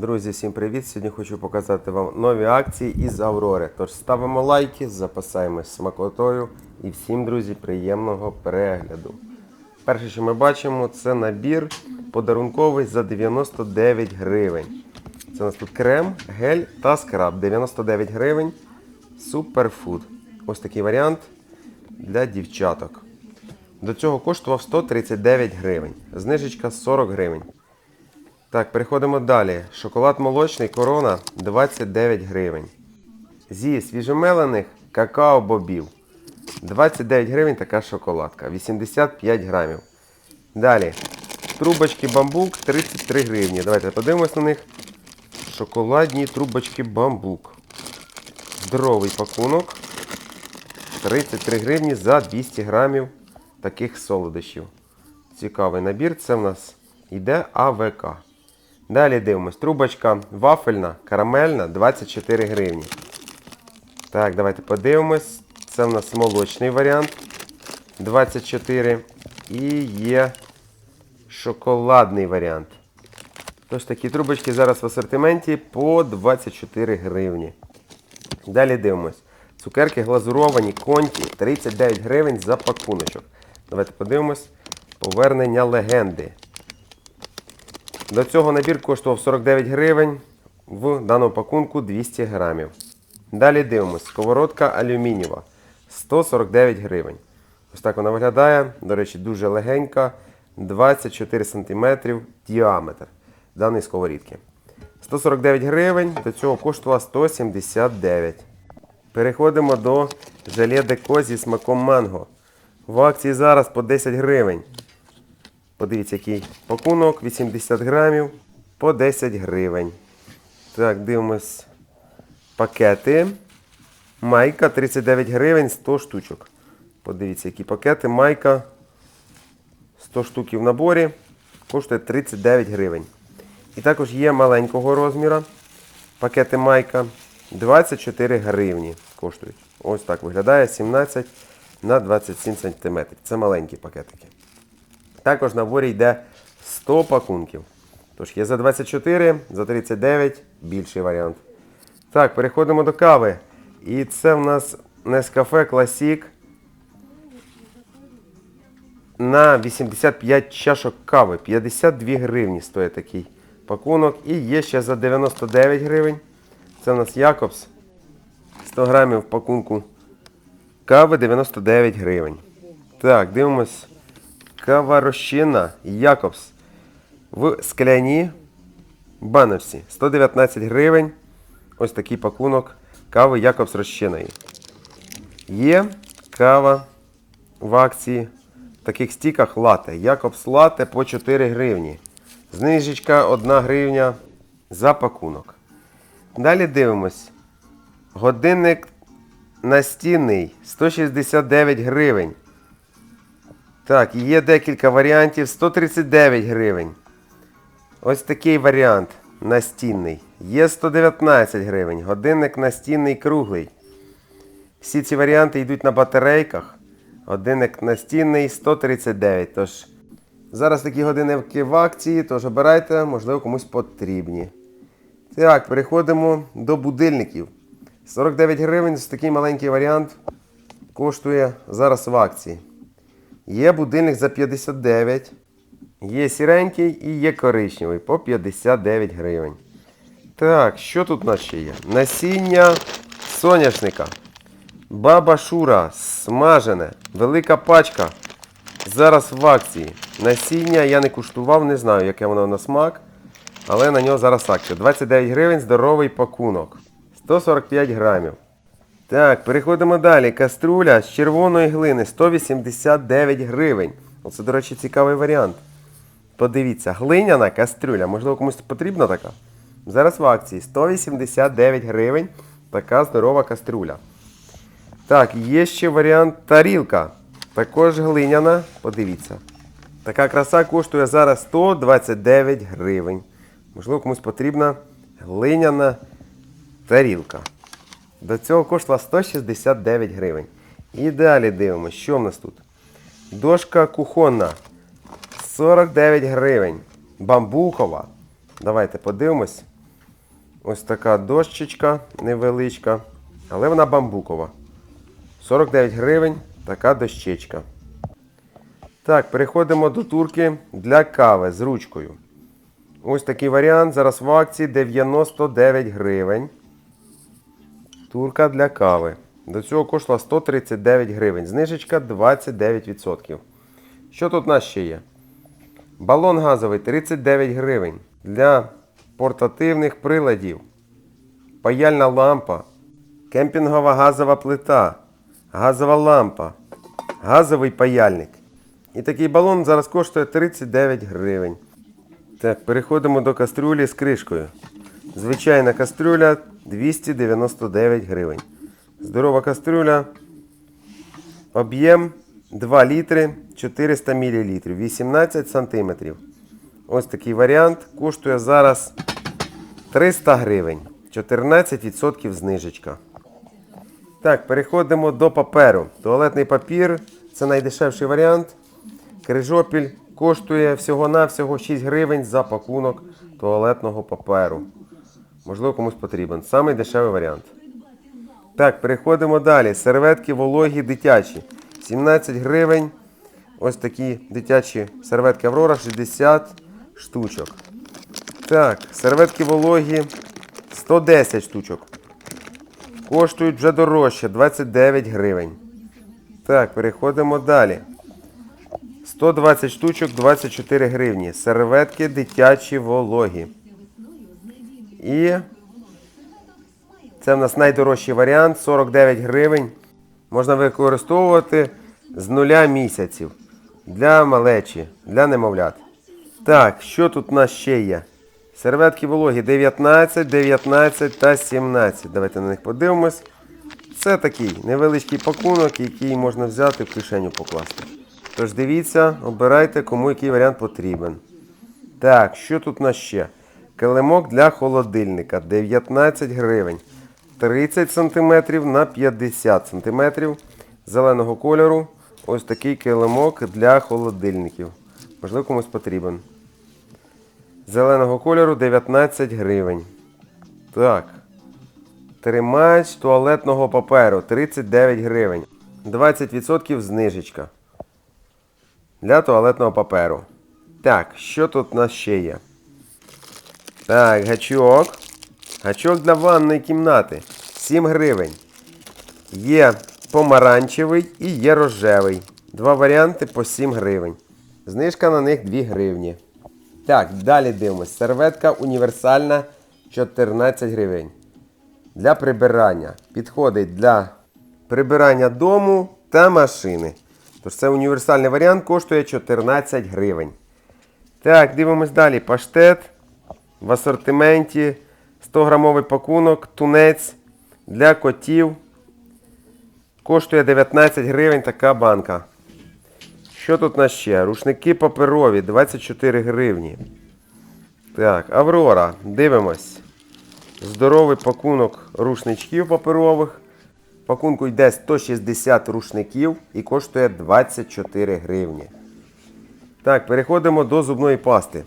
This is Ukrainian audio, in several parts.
Друзі, всім привіт! Сьогодні хочу показати вам нові акції із Аврори. Тож ставимо лайки, запасаємось смакотою і всім, друзі, приємного перегляду. Перше, що ми бачимо, це набір подарунковий за 99 гривень. Це у нас тут крем, гель та скраб. 99 гривень. Суперфуд. Ось такий варіант для дівчаток. До цього коштував 139 гривень. Знижечка 40 гривень. Так, переходимо далі. Шоколад молочний корона 29 гривень. Зі свіжомелених какао-бобів. 29 гривень така шоколадка. 85 грамів. Далі. Трубочки бамбук 33 гривні. Давайте подивимось на них. Шоколадні трубочки бамбук. Здоровий пакунок. 33 гривні за 200 грамів таких солодощів. Цікавий набір. Це в нас йде АВК. Далі дивимось. Трубочка вафельна, карамельна 24 гривні. Так, давайте подивимось. Це в нас молочний варіант 24. І є шоколадний варіант. Тож такі трубочки зараз в асортименті по 24 гривні. Далі дивимось. Цукерки глазуровані конті 39 гривень за пакуночок. Давайте подивимось. Повернення легенди. До цього набір коштував 49 гривень. В даному пакунку 200 грамів. Далі дивимось. Сковородка алюмінієва 149 гривень. Ось так вона виглядає. До речі, дуже легенька. 24 см діаметр даної сковорідки. 149 гривень, до цього коштувала 179. Переходимо до желе деко зі смаком манго. В акції зараз по 10 гривень. Подивіться, який пакунок, 80 грамів по 10 гривень. Так, дивимось пакети. Майка 39 гривень 100 штучок. Подивіться, які пакети. Майка 100 штуків в наборі. Коштує 39 гривень. І також є маленького розміра. Пакети майка 24 гривні коштують. Ось так виглядає 17 на 27 см. Це маленькі пакетики. Також в наборі йде 100 пакунків. Тож є за 24, за 39 більший варіант. Так, переходимо до кави. І це в нас Nescafe Classic на 85 чашок кави. 52 гривні стоїть такий пакунок. І є ще за 99 гривень. Це в нас Якобс. 100 грамів пакунку кави 99 гривень. Так, дивимось. Кава розчинна Якобс в скляній баночці 119 гривень. Ось такий пакунок кави Якобс розчинної. Є кава в акції в таких стіках лате. Якобс лате по 4 гривні. Знижечка 1 гривня за пакунок. Далі дивимось. Годинник настінний 169 гривень. Так, є декілька варіантів. 139 гривень. Ось такий варіант настінний. Є 119 гривень. Годинник настінний круглий. Всі ці варіанти йдуть на батарейках. Годинник настінний 139. Тож, зараз такі годинники в акції, тож обирайте, можливо, комусь потрібні. Так, переходимо до будильників. 49 гривень, ось такий маленький варіант коштує зараз в акції. Є будильник за 59, є сіренький і є коричневий по 59 гривень. Так, що тут у нас ще є? Насіння соняшника. Баба Шура смажене. Велика пачка. Зараз в акції. Насіння я не куштував, не знаю, яке воно на смак. Але на нього зараз акція. 29 гривень здоровий пакунок. 145 грамів. Так, переходимо далі. Каструля з червоної глини 189 гривень. Оце, до речі, цікавий варіант. Подивіться, глиняна каструля. Можливо, комусь потрібна така? Зараз в акції 189 гривень. Така здорова каструля. Так, є ще варіант тарілка. Також глиняна. Подивіться. Така краса коштує зараз 129 гривень. Можливо, комусь потрібна глиняна тарілка. До цього коштувала 169 гривень. І далі дивимося, що в нас тут. Дошка кухонна 49 гривень. Бамбукова. Давайте подивимось. Ось така дощечка невеличка, але вона бамбукова. 49 гривень така дощечка. Так, переходимо до турки для кави з ручкою. Ось такий варіант. Зараз в акції 99 гривень. Турка для кави. До цього коштувала 139 гривень. Знижечка 29%. Що тут у нас ще є? Балон газовий 39 гривень. Для портативних приладів. Паяльна лампа. Кемпінгова газова плита. Газова лампа. Газовий паяльник. І такий балон зараз коштує 39 гривень. Так, переходимо до кастрюлі з кришкою. Звичайна кастрюля 299 гривень. Здорова кастрюля. Об'єм 2 літри 400 мл. 18 см. Ось такий варіант. Коштує зараз 300 гривень. 14% знижечка. Так, переходимо до паперу. Туалетний папір це найдешевший варіант. Крижопіль коштує всього-навсього 6 гривень за пакунок туалетного паперу. Можливо, комусь потрібен. Самий дешевий варіант. Так, переходимо далі. Серветки вологі дитячі. 17 гривень. Ось такі дитячі серветки Аврора 60 штучок. Так, серветки вологі 110 штучок. Коштують вже дорожче 29 гривень. Так, переходимо далі. 120 штучок 24 гривні. Серветки дитячі вологі. І це в нас найдорожчий варіант 49 гривень. Можна використовувати з нуля місяців для малечі, для немовлят. Так, що тут у нас ще є? Серветки вологі 19, 19 та 17. Давайте на них подивимось. Це такий невеличкий пакунок, який можна взяти в кишеню покласти. Тож дивіться, обирайте, кому який варіант потрібен. Так, що тут у нас ще? Килимок для холодильника 19 гривень. 30 см на 50 см зеленого кольору. Ось такий килимок для холодильників. Можливо, комусь потрібен. Зеленого кольору 19 гривень. Так. Тримач туалетного паперу 39 гривень. 20% знижечка. Для туалетного паперу. Так, що тут у нас ще є? Так, гачок. Гачок для ванної кімнати. 7 гривень. Є помаранчевий і є рожевий. Два варіанти по 7 гривень. Знижка на них 2 гривні. Так, далі дивимось. Серветка універсальна 14 гривень. Для прибирання. Підходить для прибирання дому та машини. Тож це універсальний варіант, коштує 14 гривень. Так, дивимось далі. Паштет в асортименті 100-грамовий пакунок, тунець для котів. Коштує 19 гривень така банка. Що тут у нас ще? Рушники паперові 24 гривні. Так, Аврора. Дивимось. Здоровий пакунок рушничків паперових. Пакунку йде 160 рушників і коштує 24 гривні. Так, переходимо до зубної пасти.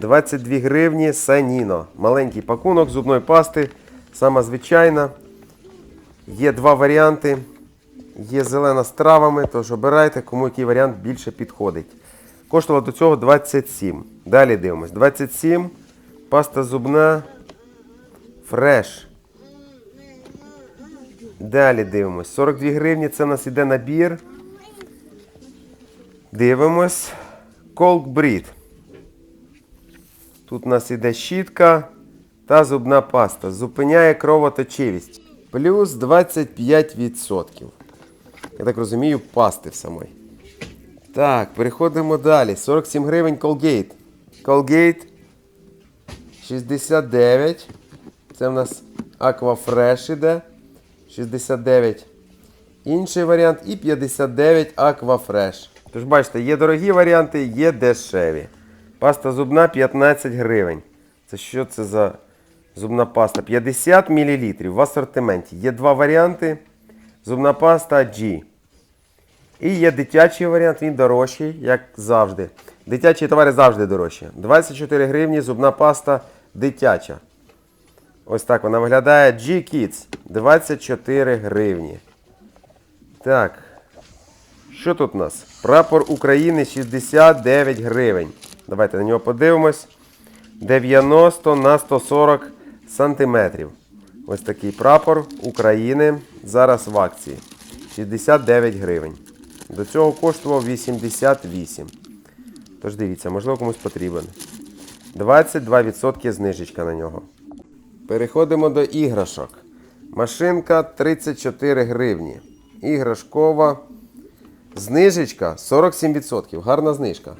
22 гривні Саніно. Маленький пакунок зубної пасти. Сама звичайна. Є два варіанти. Є зелена з травами, тож обирайте, кому який варіант більше підходить. Коштувало до цього 27. Далі дивимось. 27. Паста зубна. Фреш. Далі дивимось. 42 гривні це у нас іде набір. Дивимось. Колк Брід. Тут у нас іде щітка та зубна паста. Зупиняє кровоточивість. Плюс 25%. Я так розумію, пасти в самої. Так, переходимо далі. 47 гривень Colgate. Colgate 69. Це в нас Aquafresh іде. 69. Інший варіант і 59 Aquafresh. Тож бачите, є дорогі варіанти, є дешеві. Паста зубна 15 гривень. Це що це за зубна паста? 50 мл в асортименті. Є два варіанти. Зубна паста G. І є дитячий варіант, він дорожчий, як завжди. Дитячі товари завжди дорожчі. 24 гривні зубна паста дитяча. Ось так вона виглядає. G-Kids 24 гривні. Так. Що тут у нас? Прапор України 69 гривень. Давайте на нього подивимось. 90 на 140 сантиметрів. Ось такий прапор України. Зараз в акції. 69 гривень. До цього коштував 88. Тож дивіться, можливо комусь потрібен. 22% знижечка на нього. Переходимо до іграшок. Машинка 34 гривні. Іграшкова. Знижечка 47%. Гарна знижка.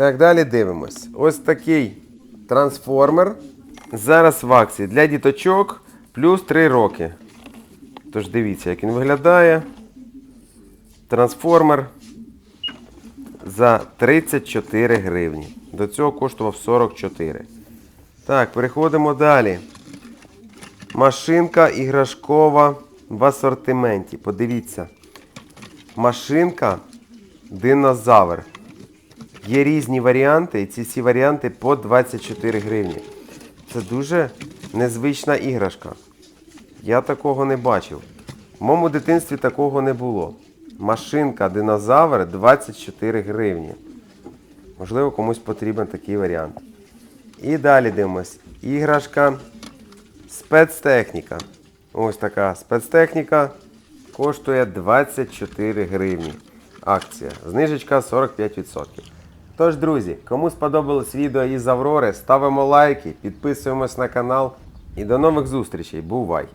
Так, далі дивимось. Ось такий трансформер. Зараз в акції для діточок плюс 3 роки. Тож дивіться, як він виглядає. Трансформер за 34 гривні. До цього коштував 44. Так, переходимо далі. Машинка іграшкова в асортименті. Подивіться. Машинка динозавр. Є різні варіанти, і ці всі варіанти по 24 гривні. Це дуже незвична іграшка. Я такого не бачив. В моєму дитинстві такого не було. Машинка динозавр 24 гривні. Можливо, комусь потрібен такий варіант. І далі дивимось. Іграшка спецтехніка. Ось така спецтехніка коштує 24 гривні. Акція. Знижечка 45%. Тож, друзі, кому сподобалось відео із Аврори, ставимо лайки, підписуємось на канал і до нових зустрічей. Бувай!